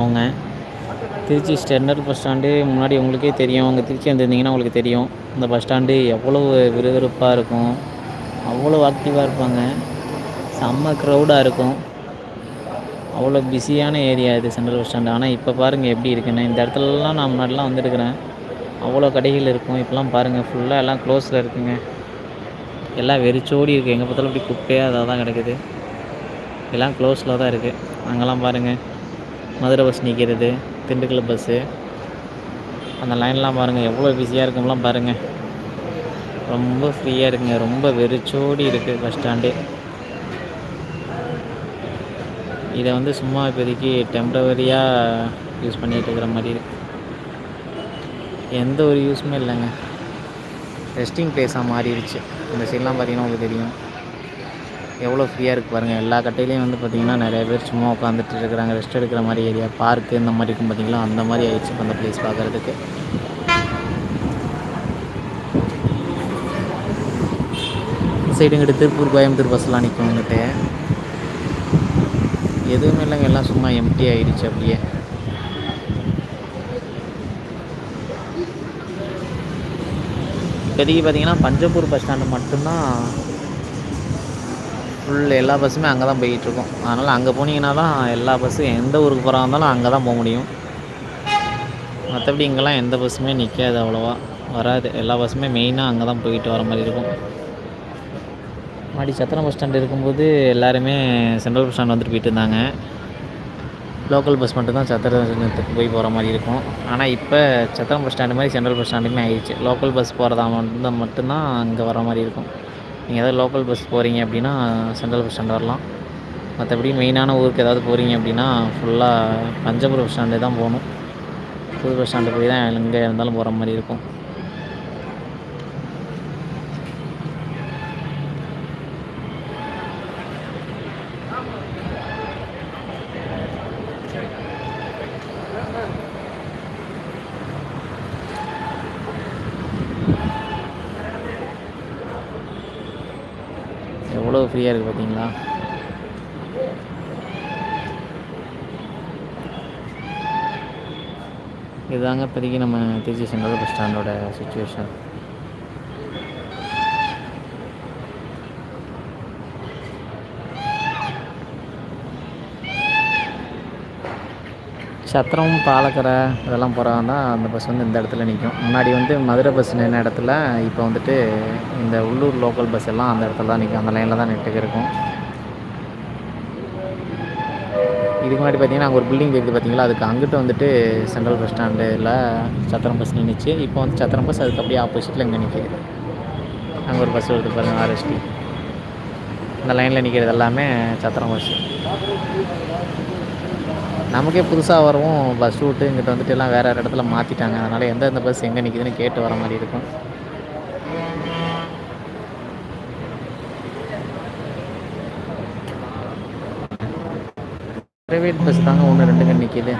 அவங்க Trichy standard bus stand முன்னாடி உங்களுக்கே தெரியும். அங்கே திருச்சி வந்துருந்தீங்கன்னா உங்களுக்கு தெரியும். இந்த பஸ் ஸ்டாண்டு எவ்வளோ விறுவிறுப்பாக இருக்கும். அவ்வளோ ஆக்டிவாக இருப்பாங்க. செம்ம க்ரௌடாக இருக்கும். அவ்வளோ பிஸியான ஏரியா இது சென்ட்ரல் பஸ் ஸ்டாண்டு ஆனால் இப்போ பாருங்கள் எப்படி இருக்குன்னு. இந்த இடத்துலலாம் நான் முன்னாடிலாம் வந்துருக்கிறேன். அவ்வளோ கடைகள் இருக்கும். இப்போலாம் பாருங்கள் ஃபுல்லாக எல்லாம் க்ளோஸில் இருக்குங்க. எல்லாம் வெறிச்சோடி இருக்குது எங்கே பார்த்தாலும் இப்படி குப்பையாக அதாக தான் கிடக்குது. எல்லாம் க்ளோஸில் தான் இருக்குது அங்கெல்லாம் பாருங்கள் மதுரை பஸ் நிற்கிறது திண்டுக்கல் பஸ்ஸு அந்த லைன்லாம் பாருங்கள் எவ்வளோ பிஸியாக இருக்கும்லாம் பாருங்கள் ரொம்ப ஃப்ரீயாக இருக்குங்க ரொம்ப வெறிச்சோடி இருக்குது பஸ் ஸ்டாண்டு இதை வந்து சும்மா இப்போதைக்கு டெம்ப்ரவரியாக யூஸ் பண்ணிகிட்டு இருக்கிற மாதிரி இருக்கு. எந்த ஒரு யூஸுமே இல்லைங்க. ரெஸ்டிங் பிளேஸாக மாறிடுச்சு. இந்த சைட்லாம் பார்த்தீங்கன்னா உங்களுக்கு தெரியும். எவ்வளோ ஃப்ரீயாக இருக்குது பாருங்கள் எல்லா கட்டையிலையும் வந்து பார்த்திங்கன்னா நிறைய பேர் சும்மா உட்காந்துட்டு இருக்கிறாங்க. ரெஸ்ட் எடுக்கிற மாதிரி ஏரியா பார்க்கு இந்த மாதிரி இருக்கும் பார்த்திங்களா அந்த மாதிரி ஆயிடுச்சு இப்போ அந்த ப்ளேஸ் பார்க்குறதுக்கு சைடு இங்கிட்டு திருப்பூர் கோயம்புத்தூர் பஸ்லாம் நிற்கும் இங்கிட்ட எதுவுமே இல்லைங்க. எல்லாம் சும்மா எம்டி ஆயிடுச்சு அப்படியே. இப்போதைக்கு பார்த்தீங்கன்னா பஞ்சப்பூர் பஸ் ஸ்டாண்டு மட்டும்தான் ஃபுல் எல்லா பஸ்ஸுமே அங்கே தான் போயிட்டுருக்கும். அதனால் அங்கே போனீங்கன்னா தான் எல்லா பஸ்ஸும் எந்த ஊருக்கு போகிறா இருந்தாலும் அங்கே தான் போக முடியும். மற்றபடி இங்கெல்லாம் எந்த பஸ்ஸுமே நிற்காது அவ்வளோவா. வராது. எல்லா பஸ்ஸுமே மெயினாக அங்கே தான் போயிட்டு வர மாதிரி இருக்கும். மாடி சத்திரம் பஸ் ஸ்டாண்ட் இருக்கும்போது எல்லாருமே சென்ட்ரல் பஸ் ஸ்டாண்ட் வந்துட்டு போயிட்டு இருந்தாங்க. லோக்கல் பஸ் மட்டும்தான் சத்திரம் சத்திரத்துக்கு போய் போகிற மாதிரி இருக்கும். ஆனால் இப்போ சத்திரம் பஸ் ஸ்டாண்டு மாதிரி சென்ட்ரல் பஸ் ஸ்டாண்டுமே ஆயிடுச்சு. லோக்கல் பஸ் போகிறதா மட்டும் மட்டும்தான் அங்கே வர மாதிரி இருக்கும். நீங்கள் ஏதாவது லோக்கல் பஸ் போகிறீங்க அப்படின்னா சென்ட்ரல் பஸ் ஸ்டாண்ட் வரலாம். மற்றபடி மெயினான ஊருக்கு ஏதாவது போகிறீங்க அப்படின்னா ஃபுல்லாக பஞ்சபுரம் பஸ் ஸ்டாண்டு தான் போகணும். புது பஸ் ஸ்டாண்டு போய் தான் எங்கே இருந்தாலும் போகிற மாதிரி இருக்கும். எவ்வளோ ஃப்ரீயாக இருக்குது பார்த்தீங்களா இதுதாங்க இப்போதைக்கு நம்ம திருச்சி சென்ட்ரல் பஸ் ஸ்டாண்டோட சுச்சுவேஷன் சத்திரம் பாலக்கரை இதெல்லாம் போகிறவங்க தான் அந்த பஸ் வந்து இந்த இடத்துல நிற்கும் முன்னாடி வந்து மதுரை பஸ் நின்ன இடத்துல இப்போ வந்துட்டு இந்த உள்ளூர் லோக்கல் பஸ் எல்லாம் அந்த இடத்துல தான் நிற்கும் அந்த லைனில் தான் நின்றுட்டு இருக்கும். இதுக்கு முன்னாடி பார்த்தீங்கன்னா அங்கே ஒரு பில்டிங் இருக்குது பார்த்தீங்களா அதுக்கு அங்கிட்டு வந்துட்டு சென்ட்ரல் பஸ் ஸ்டாண்டில் சத்திரம் பஸ் நின்றுச்சு இப்போ வந்து சத்திரம் பஸ் அதுக்கு அப்படியே ஆப்போசிட்டில் இங்கே நிற்கிது அங்கே ஒரு பஸ் வருது பாருங்கள் ஆர்எஸ்டி இந்த லைனில் நிற்கிறது எல்லாமே சத்திரம் பஸ்ஸு நமக்கே புதுசாக வரவும். பஸ் ரூட்டு இங்கிட்ட வந்துட்டு எல்லாம் வேறு வேறு இடத்துல மாற்றிட்டாங்க அதனால் எந்தெந்த பஸ் எங்கே நிற்கிதுன்னு கேட்டு வர மாதிரி இருக்கும். ப்ரைவேட் பஸ் தாங்க ஒன்று ரெண்டுங்க நிற்கிது